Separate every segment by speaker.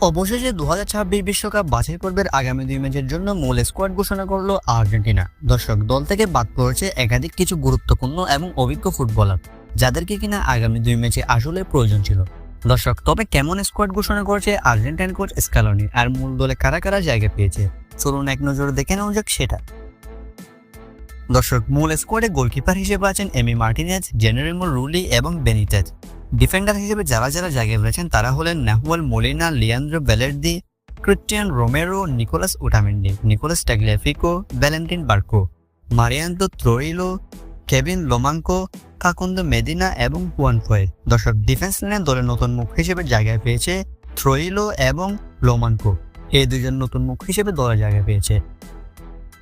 Speaker 1: অবশেষে দু হাজার ছাব্বিশ বিশ্বকাপ বাছাই পর্বের আগামী দুই ম্যাচের জন্য মূল স্কোয়াড ঘোষণা করল আর্জেন্টিনা। দর্শক, দল থেকে বাদ পড়েছে একাধিক কিছু গুরুত্বপূর্ণ এবং অভিজ্ঞ ফুটবলার, যাদেরকে কিনা আগামী দুই ম্যাচে আসলে প্রয়োজন ছিল। দর্শক, তবে কেমন স্কোয়াড ঘোষণা করেছে আর্জেন্টাইন কোচ স্কালনি আর মূল দলে কারা কারা জায়গা পেয়েছে? চলুন এক নজরে দেখে নেওয়া যাক সেটা। দর্শক, মূল স্কোয়াডে গোলকিপার হিসেবে আছেন এমি মার্টিনেজ জেনারেমো রুলি এবং বেনিটেজ ডিফেন্ডার হিসেবে যারা যারা জায়গায় রয়েছেন তারা হলেন Nahuel Molina, Leandro Balerdi, Cristian Romero, Nicolas Otamendi Nicolas Tagliafico Valentin Barco Mariano Troilo, Kevin Lomonaco, Facundo Medina এবং হুয়ান ফয়ে। দর্শক ডিফেন্স লাইনে দলের নতুন মুখ হিসেবে জায়গায় পেয়েছে থ্রোইলো এবং লোমাঙ্কো। এই দুজন নতুন মুখ হিসেবে দলে জায়গা পেয়েছে।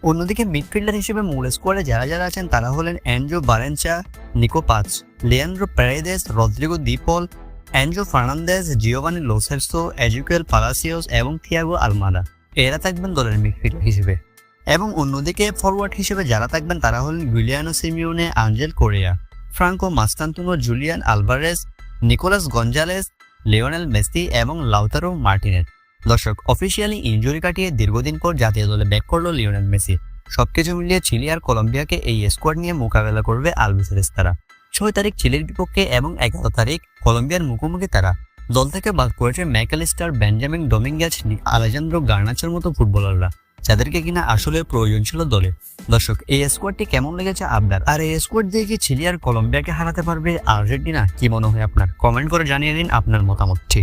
Speaker 1: অন্যদিকে মিডফিল্ডার হিসেবে মূল স্কোয়াডে যারা যারা আছেন, তারা হলেন Andro Barrenechea Nico Paz Leandro Paredes Rodrigo De Paul Andro Fernandez Giovani Lo Celso Ezequiel Palacios এবং থিয়াগো আলমাদা এরা থাকবেন দলের মিডফিল্ডার হিসেবে। এবং অন্যদিকে ফরওয়ার্ড হিসেবে যারা থাকবেন তারা হলেন Giuliano Simeone Angel Correa Franco Mastantuono Julian Alvarez Nicolas Gonzalez Lionel Messi এবং লাউতারো মার্টিনেজ দর্শক অফিসিয়ালি ইনজুরি কাটিয়ে দীর্ঘদিন পর জাতীয় দলে ব্যাক করল লিওনেল মেসি সবকিছু মিলিয়ে চিলি আর কলম্বিয়াকে এই স্কোয়াড নিয়ে মোকাবেলা করবে আলবিসেরেস তারা। ছয় তারিখ চিলির বিপক্ষে এবং এগারো তারিখ কলম্বিয়ার মুখোমুখি তারা। দল থেকে বাদ পড়েছে ম্যাকালিস্টার, বেঞ্জামিন ডোমিঙ্গাস আলেজান্দ্রো গার্নাচের মতো ফুটবলাররা, যাদেরকে কিনা আসলে প্রয়োজন ছিল দলে। দর্শক, এই স্কোয়াডটি কেমন লেগেছে আপনার? আর এই স্কোয়াড দিয়ে কি চিলি আর কলম্বিয়াকে হারাতে পারবে আর্জেন্টিনা? কি মনে হয় আপনার? কমেন্ট করে জানিয়ে দিন আপনার মতামতটি।